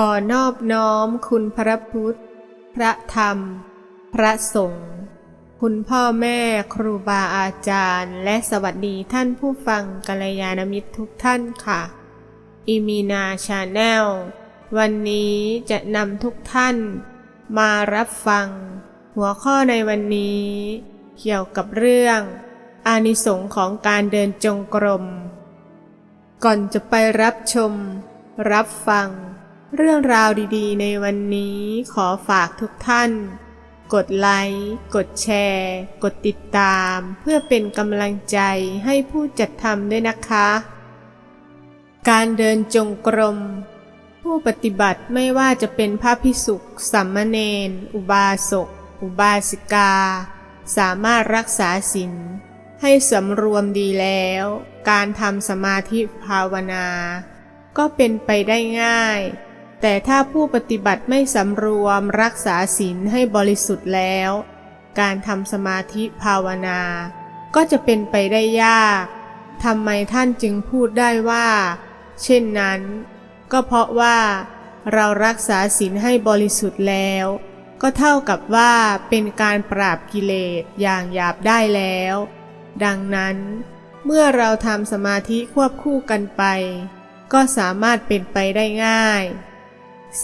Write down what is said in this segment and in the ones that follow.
ขอนอบน้อมคุณพระพุทธ พระธรรม พระสงฆ์ คุณพ่อแม่ครูบาอาจารย์ และสวัสดีท่านผู้ฟังกัลยาณมิตรทุกท่านค่ะ อิมีนาชาแนล วันนี้จะนำทุกท่าน มารับฟัง หัวข้อในวันนี้ เกี่ยวกับเรื่อง อานิสงส์ของการเดินจงกรม ก่อนจะไปรับชม รับฟัง เรื่องราวดีๆ ในวันนี้ขอฝากทุกท่าน กดไลค์ กดแชร์ กดติดตาม เพื่อเป็นกำลังใจให้ผู้จัดทำด้วยนะคะ การเดินจงกรม ผู้ปฏิบัติไม่ว่าจะเป็นพระพิสุขสัมมเนนอุบาสก อุบาสิกา สามารถรักษาศีลให้สำรวมดีแล้ว การทำสมาธิภาวนา ก็เป็นไปได้ง่าย แต่ถ้าผู้ปฏิบัติไม่สำรวมรักษาศีลให้บริสุทธิ์แล้ว การทำสมาธิภาวนา ก็จะเป็นไปได้ยากทำไมท่านจึงพูดได้ว่า เช่นนั้น ก็เพราะว่า เรารักษาศีลให้บริสุทธิ์แล้ว ก็เท่ากับว่าเป็นการปราบกิเลสอย่างหยาบได้แล้ว ดังนั้น เมื่อเราทำสมาธิควบคู่กันไป ก็สามารถเป็นไปได้ง่าย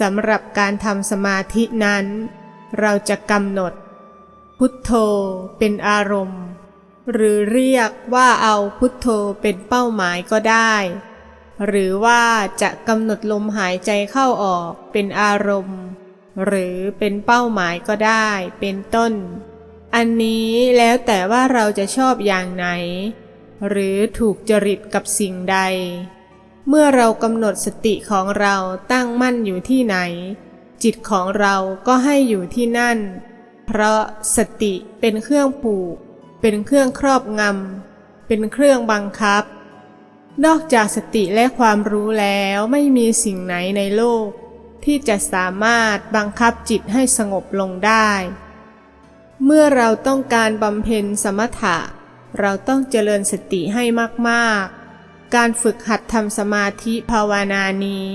สำหรับการทำสมาธินั้น เราจะกำหนด พุทโธเป็นอารมณ์ หรือเรียกว่าเอาพุทโธเป็นเป้าหมายก็ได้ หรือว่าจะกำหนดลมหายใจเข้าออกเป็นอารมณ์ หรือเป็นเป้าหมายก็ได้ เป็นต้น อันนี้แล้วแต่ว่าเราจะชอบอย่างไหน หรือถูกจริตกับสิ่งใด เมื่อเรากำหนดสติของเราตั้งมั่นอยู่ที่ไหน จิตของเราก็ให้อยู่ที่นั่น เพราะสติเป็นเครื่องผูก เป็นเครื่องครอบงำเป็นเครื่องบังคับ นอกจากสติและความรู้แล้วไม่มีสิ่งไหนในโลก ที่จะสามารถบังคับจิตให้สงบลงได้ เมื่อเราต้องการบำเพ็ญสมถะ เราต้องเจริญสติให้มากๆ การฝึกหัดทำสมาธิภาวนานี้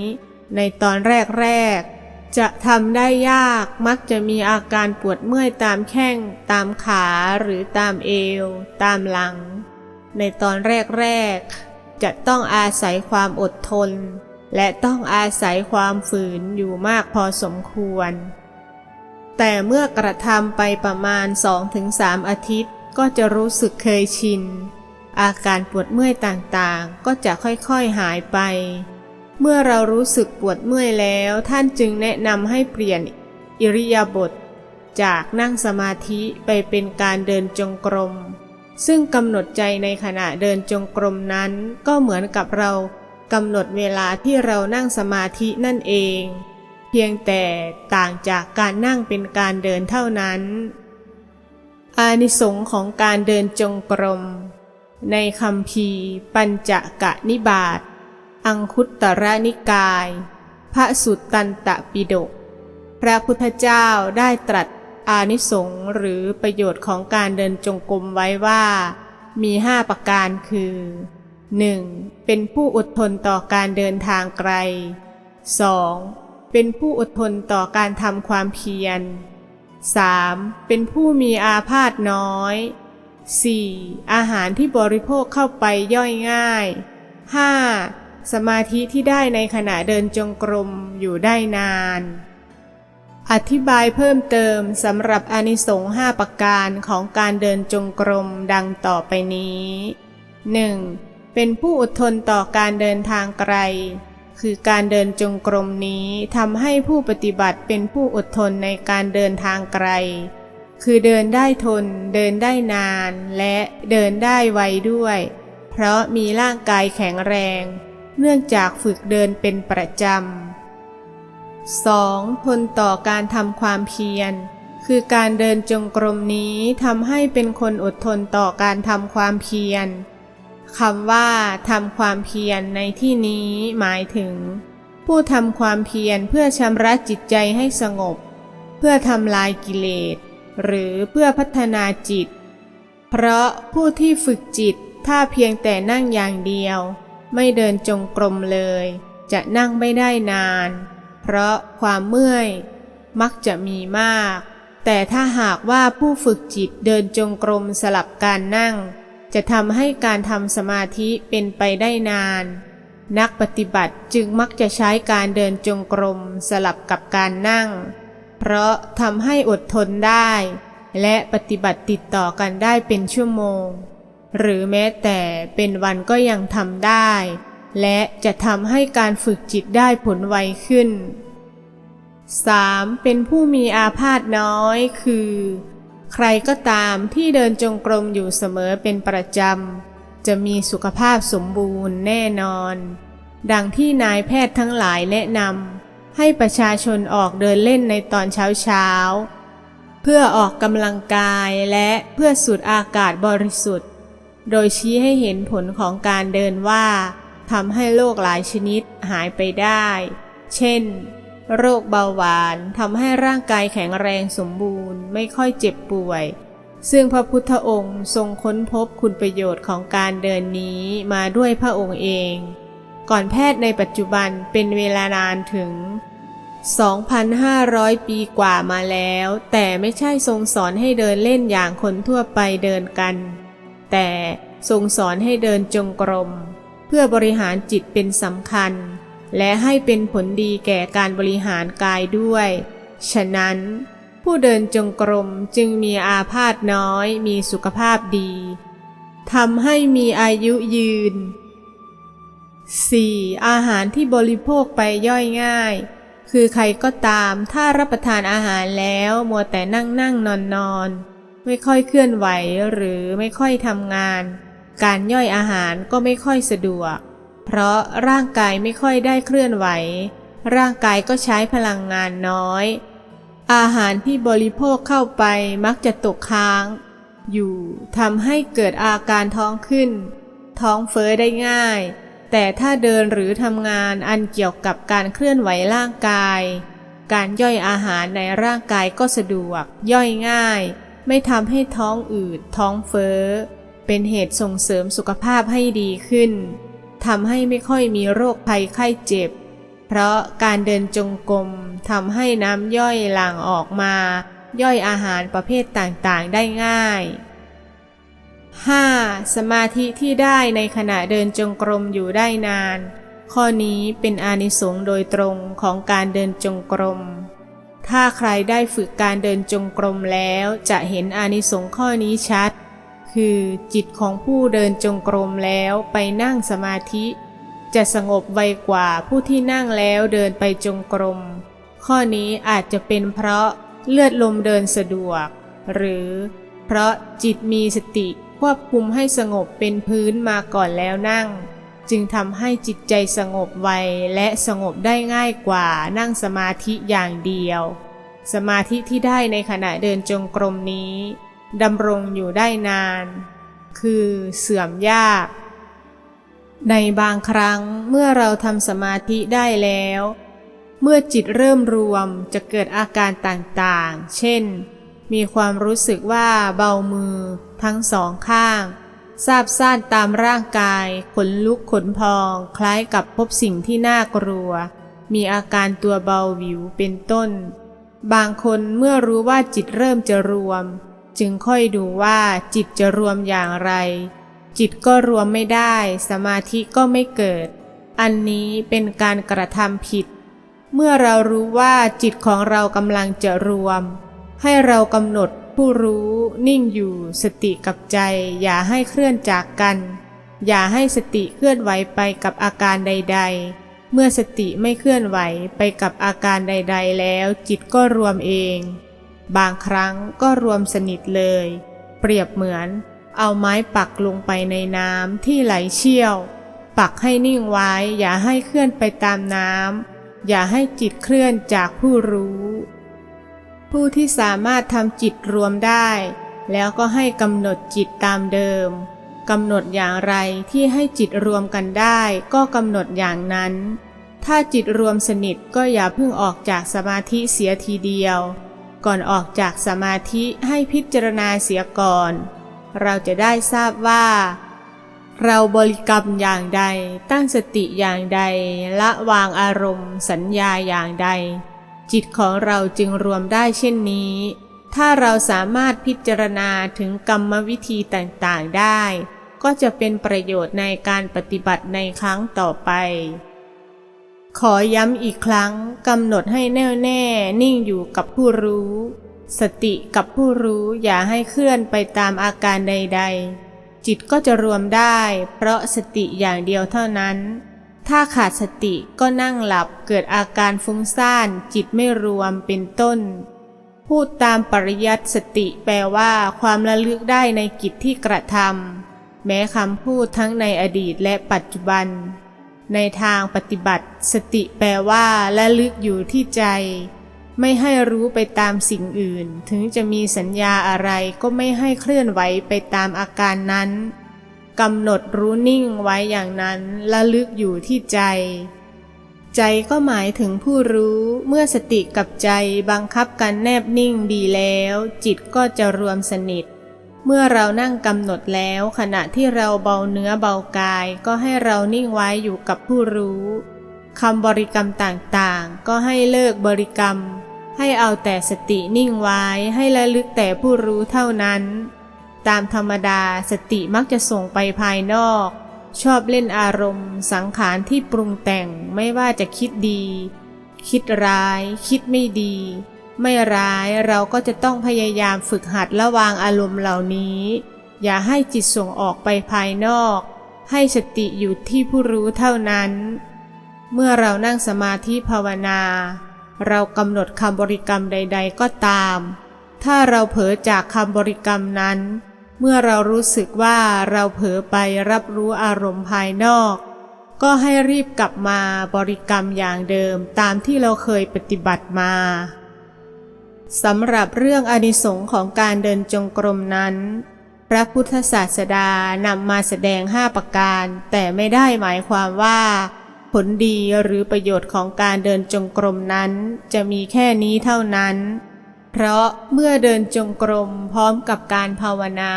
ในตอนแรกๆ จะทำได้ยากมักจะมีอาการปวดเมื่อยตามแข้ง ตามขาหรือตามเอว ตามหลัง ในตอนแรกๆ จะต้องอาศัยความอดทน และต้องอาศัยความฝืนอยู่มากพอสมควร แต่เมื่อกระทำไปประมาณ 2-3 อาทิตย์ก็จะรู้สึกเคยชิน อาการปวดเมื่อยต่างๆ ก็จะค่อยๆหายไป เมื่อเรารู้สึกปวดเมื่อยแล้ว ท่านจึงแนะนำให้เปลี่ยนอิริยาบถจากนั่งสมาธิไปเป็นการเดินจงกรม ซึ่งกำหนดใจในขณะเดินจงกรมนั้น ก็เหมือนกับเรากำหนดเวลาที่เรานั่งสมาธินั่นเอง เพียงแต่ต่างจากการนั่งเป็นการเดินเท่านั้น อานิสงส์ของการเดินจงกรม ในคำพีปัญจกะนิบาตอังคุตตรนิกาย พระสุตตันตปิฎกพระพุทธเจ้าได้ตรัสอานิสงส์หรือประโยชน์ของการเดินจงกรมไว้ว่า มีห้าประการคือ 1. เป็นผู้อดทนต่อการเดินทางไกล 2. เป็นผู้อดทนต่อการทำความเพียร 3. เป็นผู้มีอาพาธน้อย 4. อาหารที่บริโภคเข้าไปย่อยง่าย 5. สมาธิที่ได้ในขณะเดินจงกรมอยู่ได้นาน อธิบายเพิ่มเติมสำหรับอนิสงส์ห้าประการของการเดินจงกรมดังต่อไปนี้ 1. เป็นผู้อดทนต่อการเดินทางไกล คือการเดินจงกรมนี้ทำให้ผู้ปฏิบัติเป็นผู้อดทนในการเดินทางไกล คือเดินได้ทน เดินได้นาน และเดินได้ไวด้วย เพราะมีร่างกายแข็งแรง เนื่องจากฝึกเดินเป็นประจำ 2. ทนต่อการทำความเพียร คือการเดินจงกรมนี้ทำให้เป็นคนอดทนต่อการทำความเพียรคำว่าทำความเพียรในที่นี้หมายถึง ผู้ทำความเพียรเพื่อชำระจิตใจให้สงบ เพื่อทำลายกิเลส หรือเพื่อพัฒนาจิต เพราะผู้ที่ฝึกจิตถ้าเพียงแต่นั่งอย่างเดียว ไม่เดินจงกรมเลย จะนั่งไม่ได้นาน เพราะความเมื่อย มักจะมีมาก แต่ถ้าหากว่าผู้ฝึกจิตเดินจงกรมสลับการนั่ง จะทำให้การทำสมาธิเป็นไปได้นาน นักปฏิบัติจึงมักจะใช้การเดินจงกรมสลับกับการนั่ง เพราะทำให้อดทนได้ และปฏิบัติติดต่อกันได้เป็นชั่วโมง หรือแม้แต่เป็นวันก็ยังทำได้ และจะทำให้การฝึกจิตได้ผลไวขึ้น 3. เป็นผู้มีอาพาธน้อยคือ ใครก็ตามที่เดินจงกรมอยู่เสมอเป็นประจำ จะมีสุขภาพสมบูรณ์แน่นอน ดังที่นายแพทย์ทั้งหลายแนะนำ ให้ประชาชนออกเดินเล่นในตอนเช้าเช้าเพื่อออกกำลังกายและเพื่อสูดอากาศบริสุทธิ์ โดยชี้ให้เห็นผลของการเดินว่าทำให้โรคหลายชนิดหายไปได้ เช่น โรคเบาหวานทำให้ร่างกายแข็งแรงสมบูรณ์ไม่ค่อยเจ็บป่วย ซึ่งพระพุทธองค์ทรงค้นพบคุณประโยชน์ของการเดินนี้มาด้วยพระองค์เอง ก่อนแพทย์ในปัจจุบันเป็นเวลานานถึง 2,500 ปีกว่ามาแล้ว แต่ไม่ใช่ทรงสอนให้เดินเล่นอย่างคนทั่วไปเดินกัน แต่ทรงสอนให้เดินจงกรม เพื่อบริหารจิตเป็นสำคัญ และให้เป็นผลดีแก่การบริหารกายด้วย ฉะนั้น ผู้เดินจงกรมจึงมีอาพาธน้อยมีสุขภาพดีทำให้มีอายุยืน 4. อาหารที่บริโภคไปย่อยง่าย คือใครก็ตามถ้ารับประทานอาหารแล้วมัวแต่นั่งนั่งนอนนอนไม่ค่อยเคลื่อนไหวหรือไม่ค่อยทำงาน การย่อยอาหารก็ไม่ค่อยสะดวก เพราะร่างกายไม่ค่อยได้เคลื่อนไหว ร่างกายก็ใช้พลังงานน้อย อาหารที่บริโภคเข้าไปมักจะตกค้าง อยู่ทำให้เกิดอาการท้องขึ้น ท้องเฟ้อได้ง่าย แต่ถ้าเดินหรือทำงานอันเกี่ยวกับการเคลื่อนไหวร่างกาย การย่อยอาหารในร่างกายก็สะดวก ย่อยง่าย ไม่ทำให้ท้องอืด ท้องเฟ้อ เป็นเหตุส่งเสริมสุขภาพให้ดีขึ้นทำให้ไม่ค่อยมีโรคภัยไข้เจ็บ เพราะการเดินจงกรมทำให้น้ำย่อยหลั่งออกมา ย่อยอาหารประเภทต่างๆได้ง่าย 5. สมาธิที่ได้ในขณะเดินจงกรมอยู่ได้นาน ข้อนี้เป็นอานิสงส์โดยตรงของการเดินจงกรม ถ้าใครได้ฝึกการเดินจงกรมแล้วจะเห็นอานิสงส์ข้อนี้ชัด คือจิตของผู้เดินจงกรมแล้วไปนั่งสมาธิ จะสงบไวกว่าผู้ที่นั่งแล้วเดินไปจงกรม ข้อนี้อาจจะเป็นเพราะเลือดลมเดินสะดวก หรือเพราะจิตมีสติ ควบคุมให้สงบเป็นพื้นมาก่อนแล้วนั่ง จึงทำให้จิตใจสงบไวและสงบได้ง่ายกว่านั่งสมาธิอย่างเดียว สมาธิที่ได้ในขณะเดินจงกรมนี้ดำรงอยู่ได้นาน คือเสื่อมยาก ในบางครั้งเมื่อเราทำสมาธิได้แล้ว เมื่อจิตเริ่มรวมจะเกิดอาการต่างๆ เช่น มีความรู้สึกว่าเบามือทั้งสองข้างซาบซ่านตามร่างกาย ขนลุกขนพอง คล้ายกับพบสิ่งที่น่ากลัว มีอาการตัวเบาวิวเป็นต้น บางคนเมื่อรู้ว่าจิตเริ่มจะรวม จึงค่อยดูว่าจิตจะรวมอย่างไร จิตก็รวมไม่ได้ สมาธิก็ไม่เกิด อันนี้เป็นการกระทำผิด เมื่อเรารู้ว่าจิตของเรากำลังจะรวม ให้เรากำหนดผู้รู้นิ่งอยู่สติกับใจ อย่าให้เคลื่อนจากกัน อย่าให้สติเคลื่อนไหวไปกับอาการใด ๆ เมื่อสติไม่เคลื่อนไหวไปกับอาการใด ๆ แล้วจิตก็รวมเอง บางครั้งก็รวมสนิทเลย เปรียบเหมือน เอาไม้ปักลงไปในน้ำที่ไหลเชี่ยว ปักให้นิ่งไว้ อย่าให้เคลื่อนไปตามน้ำอย่าให้จิตเคลื่อนจากผู้รู้ ผู้ที่สามารถทำจิตรวมได้ แล้วก็ให้กำหนดจิตตามเดิมกำหนดอย่างไรที่ให้จิตรวมกันได้ก็กำหนดอย่างนั้น ถ้าจิตรวมสนิทก็อย่าเพิ่งออกจากสมาธิเสียทีเดียว ก่อนออกจากสมาธิให้พิจารณาเสียก่อน เราจะได้ทราบว่า เราบริกรรมอย่างใดตั้งสติอย่างใด ละวางอารมณ์ สัญญาอย่างใด จิตของเราจึงรวมได้เช่นนี้ ถ้าเราสามารถพิจารณาถึงกรรมวิธีต่างๆได้ ก็จะเป็นประโยชน์ในการปฏิบัติในครั้งต่อไป ขอย้ำอีกครั้งกำหนดให้แน่วแน่นิ่งอยู่กับผู้รู้ สติกับผู้รู้อย่าให้เคลื่อนไปตามอาการใด ๆ จิตก็จะรวมได้ เพราะสติอย่างเดียวเท่านั้น ถ้าขาดสติก็นั่งหลับเกิดอาการฟุ้งซ่าน จิตไม่รวมเป็นต้น พูดตามปริยัติสติแปลว่าความระลึกได้ในกิจที่กระทำแม้คำพูดทั้งในอดีตและปัจจุบัน ในทางปฏิบัติ สติแปลว่าระลึกอยู่ที่ใจ ไม่ให้รู้ไปตามสิ่งอื่น ถึงจะมีสัญญาอะไรก็ไม่ให้เคลื่อนไหวไปตามอาการนั้น กำหนดรู้นิ่งไว้อย่างนั้นระลึกอยู่ที่ใจ ใจก็หมายถึงผู้รู้เมื่อสติกับใจบังคับกันแนบนิ่งดีแล้ว จิตก็จะรวมสนิท เมื่อเรานั่งกำหนดแล้วขณะที่เราเบาเนื้อเบากาย ก็ให้เรานิ่งไว้อยู่กับผู้รู้คำบริกรรมต่างๆ ก็ให้เลิกบริกรรม ให้เอาแต่สตินิ่งไว้ให้ระลึกแต่ผู้รู้เท่านั้น ตามธรรมดาสติมักจะส่งไปภายนอก ชอบเล่นอารมณ์ สังขารที่ปรุงแต่งไม่ว่าจะคิดดี คิดร้าย คิดไม่ดี ไม่ร้ายเราก็จะต้องพยายามฝึกหัดระวางอารมณ์เหล่านี้ อย่าให้จิตส่งออกไปภายนอก ให้สติอยู่ที่ผู้รู้เท่านั้น เมื่อเรานั่งสมาธิภาวนา เรากำหนดคำบริกรรมใด ๆ ก็ตาม ถ้าเราเผลอจากคำบริกรรมนั้น เมื่อเรารู้สึกว่าเราเผลอไปรับรู้อารมณ์ภายนอก ก็ให้รีบกลับมาบริกรรมอย่างเดิมตามที่เราเคยปฏิบัติมาสำหรับเรื่องอานิสงส์ของการเดินจงกรมนั้น พระพุทธศาสดานำมาแสดงห้าประการ แต่ไม่ได้หมายความว่า ผลดีหรือประโยชน์ของการเดินจงกรมนั้น จะมีแค่นี้เท่านั้น เพราะเมื่อเดินจงกรมพร้อมกับการภาวนา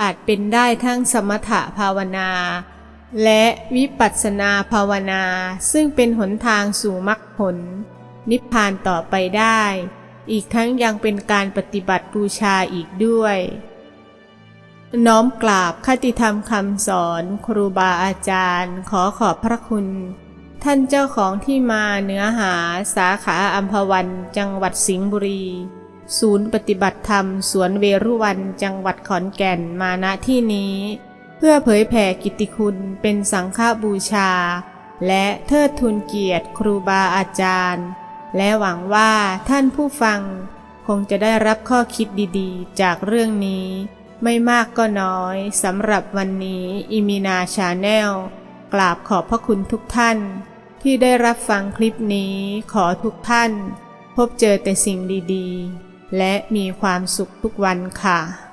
อาจเป็นได้ทั้งสมถะภาวนา และวิปัสสนาภาวนา ซึ่งเป็นหนทางสู่มรรคผล นิพพานต่อไปได้ อีกทั้งยังเป็นการปฏิบัติบูชาอีกด้วย น้อมกราบคติธรรมคำสอนครูบาอาจารย์ ขอขอบพระคุณ ท่านเจ้าของที่มาเนื้อหาสาขาอัมพวันจังหวัดสิงห์บุรี ศูนย์ปฏิบัติธรรม สวนเวรุวันจังหวัดขอนแก่นมาณที่นี้ เพื่อเผยแผ่กิตติคุณเป็นสังฆบูชา และเทิดทูนเกียรติครูบาอาจารย์ และหวังว่าท่านผู้ฟัง คงจะได้รับข้อคิดดีๆ จากเรื่องนี้ ไม่มากก็น้อยสำหรับวันนี้อิมินาชาแนลกราบขอบพระคุณทุกท่าน ที่ได้รับฟังคลิปนี้ขอทุกท่าน พบเจอแต่สิ่งดีๆ และมีความสุขทุกวันค่ะ